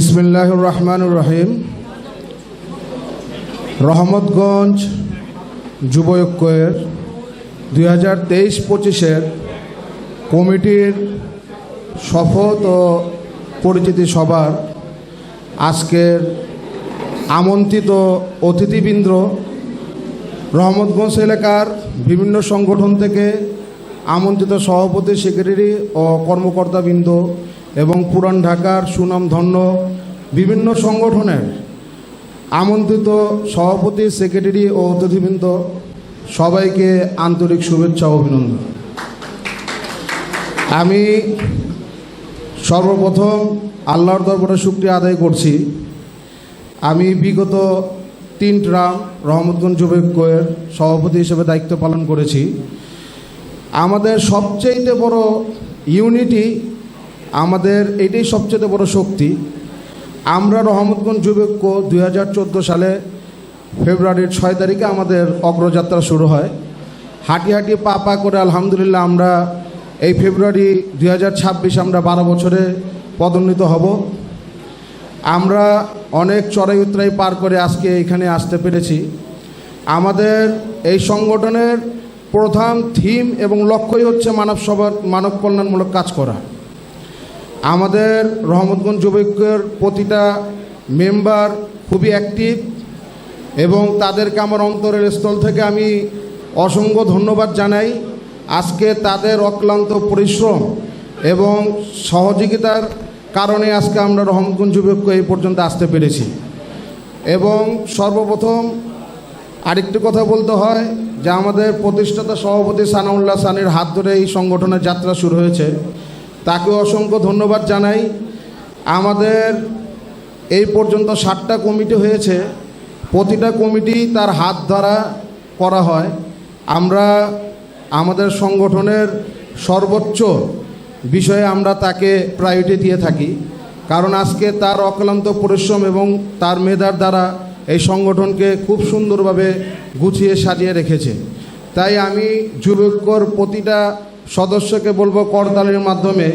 বিসমিল্লাহ রহমানুর রহিম। রহমতগঞ্জ যুব ঐক্যের দুই হাজার তেইশ পঁচিশের কমিটির শপথ ও পরিচিতি সভার আজকের আমন্ত্রিত অতিথিবৃন্দ রহমতগঞ্জ এলাকার বিভিন্ন সংগঠন থেকে আমন্ত্রিত সভাপতি, সেক্রেটারি ও কর্মকর্তাবৃন্দ এবং পুরান ঢাকার সুনামধন্য বিভিন্ন সংগঠনের আমন্ত্রিত সভাপতি, সেক্রেটারি ও অতিথিবৃন্দ সবাইকে আন্তরিক শুভেচ্ছা অভিনন্দন। আমি সর্বপ্রথম আল্লাহর দরবারে শুক্রিয়া আদায় করছি। আমি বিগত তিন ট্রাম রহমতগঞ্জ যুবকের সভাপতি হিসেবে দায়িত্ব পালন করেছি। আমাদের সবচেয়ে বড় ইউনিটি আমাদের এটাই সবচেয়ে বড় শক্তি। আমরা রহমতগঞ্জ যুবক দু হাজার সালে ফেব্রুয়ারির ছয় তারিখে আমাদের অগ্রযাত্রা শুরু হয়। হাঁটি হাঁটি পা পা করে আলহামদুলিল্লাহ আমরা এই ফেব্রুয়ারি দুই আমরা বারো বছরে পদোন্নীত হব। আমরা অনেক চড়াই উতরাই পার করে আজকে এখানে আসতে পেরেছি। আমাদের এই সংগঠনের প্রধান থিম এবং লক্ষ্যই হচ্ছে মানব সবার, মানব কল্যাণমূলক কাজ করা। আমাদের রহমতগঞ্জ যুবকের প্রতিটা মেম্বার খুবই অ্যাক্টিভ এবং তাদেরকে আমার অন্তরের স্থল থেকে আমি অসংখ্য ধন্যবাদ জানাই। আজকে তাদের অক্লান্ত পরিশ্রম এবং সহযোগিতার কারণে আজকে আমরা রহমতগঞ্জ যুবক এই পর্যন্ত আসতে পেরেছি। এবং সর্বপ্রথম আরেকটি কথা বলতে হয় যে আমাদের প্রতিষ্ঠাতা সভাপতি সানাউল্লাহ সানির হাত ধরে এই সংগঠনের যাত্রা শুরু হয়েছে। তাকে অসংখ্য ধন্যবাদ জানাই। আমাদের এই পর্যন্ত ষাটটা কমিটি হয়েছে। প্রতিটা কমিটি তার হাত দ্বারা করা হয়। আমরা আমাদের সংগঠনের সর্বোচ্চ বিষয়ে আমরা তাকে প্রায়োরিটি দিয়ে থাকি। কারণ আজকে তার অক্লান্ত পরিশ্রম এবং তার মেধার দ্বারা এই সংগঠনকে খুব সুন্দরভাবে গুছিয়ে সাজিয়ে রেখেছে। তাই আমি যুবকর প্রতিটা সদস্যকে বলব করতালির মাধ্যমে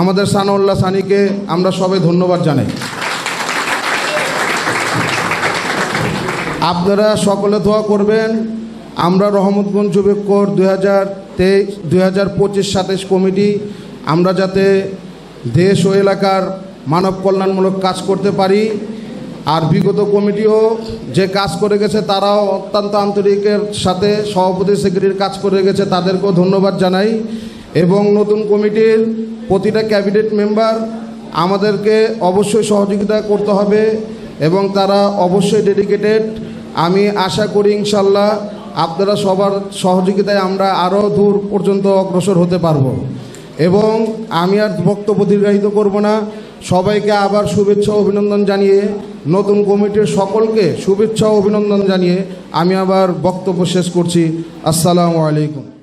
আমাদের সানাউল্লাহ সানিকে আমরা সবাই ধন্যবাদ জানাই। আপনারা সকলে দোয়া করবেন। আমরা রহমতগঞ্জ যুবক কোর দুই হাজার তেইশ, দুই হাজার পঁচিশ, সাতাইশ কমিটি, আমরা যাতে দেশ ও এলাকার মানব কল্যাণমূলক কাজ করতে পারি। আর বিগত কমিটিও যে কাজ করে গেছে, তারাও অত্যন্ত আন্তরিকের সাথে সভাপতি সেক্রেটারির কাজ করে গেছে, তাদেরকেও ধন্যবাদ জানাই। এবং নতুন কমিটির প্রতিটা ক্যাবিনেট মেম্বার আমাদেরকে অবশ্যই সহযোগিতা করতে হবে এবং তারা অবশ্যই ডেডিকেটেড। আমি আশা করি ইনশাল্লাহ আপনারা সবার সহযোগিতায় আমরা আরও দূর পর্যন্ত অগ্রসর হতে পারব। এবং আমি আর বক্তব্য দীর্ঘায়িত করব না। সবাইকে আবার শুভেচ্ছা অভিনন্দন জানিয়ে, নতুন কমিটির সকলকে শুভেচ্ছা অভিনন্দন জানিয়ে আমি আবার বক্তব্য শেষ করছি। আসসালামু আলাইকুম।